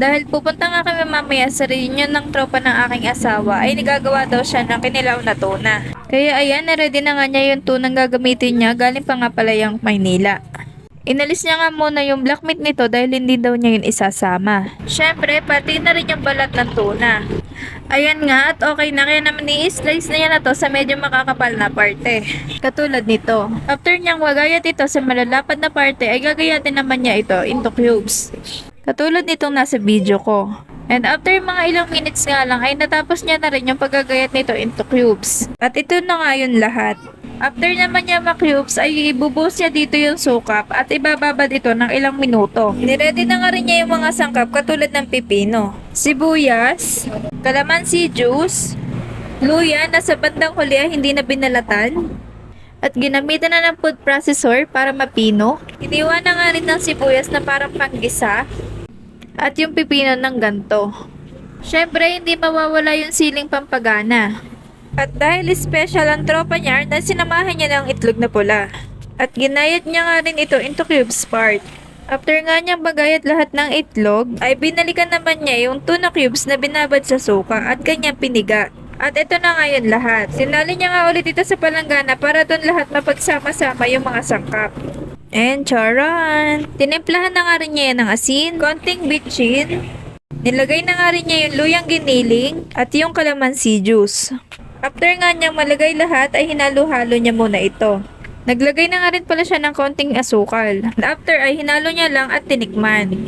Dahil pupunta nga kami mamaya sa reunion ng tropa ng aking asawa ay nagagawa daw siya ng kinilaw na tuna. Kaya ayan, na-ready na nga niya yung tunang gagamitin niya galing pa nga pala yung Maynila. Inalis niya nga muna yung black meat nito dahil hindi daw niya yun isasama. Syempre, pati na rin yung balat ng tuna. Ayan nga at okay na kaya naman i-slice na yan na to sa medyo makakapal na parte. Katulad nito. After niyang wagayat ito sa malalapad na parte ay gagayatin naman niya ito into cubes. Katulad nitong nasa video ko. And after mga ilang minutes nga lang ay natapos niya na rin yung paggagayat nito into cubes. At ito na nga yun lahat. After naman niya ma-cubes ay ibubuhos niya dito yung sukap at ibababad ito ng ilang minuto. Niready na nga rin niya yung mga sangkap katulad ng pipino, sibuyas, calamansi juice, luya na sa bandang huli ay hindi na binalatan, at ginamitan na ng food processor para mapino. Iniwan na nga rin ng sibuyas na parang panggisa at yung pipino ng ganto. Syempre, hindi mawawala yung siling pampagana. At dahil special ang tropa niya, na sinamahan niya ng itlog na pula. At ginayat niya nga rin ito into cubes part. After nga niyang bagayat lahat ng itlog, ay binalikan naman niya yung tuna cubes na binabad sa suka at kanyang piniga. At ito na nga yun lahat. Sinali niya nga ulit ito sa palanggana para doon lahat mapagsama-sama yung mga sangkap. And charan! Tinimplahan na nga rin niya yan ng asin, konting bitchin, Nilagay na nga rin niya yung luyang giniling at yung calamansi juice. After nga niyang malagay lahat ay hinalo-halo niya muna ito. Naglagay na nga rin pala siya ng konting asukal. After ay hinalo niya lang at tinikman.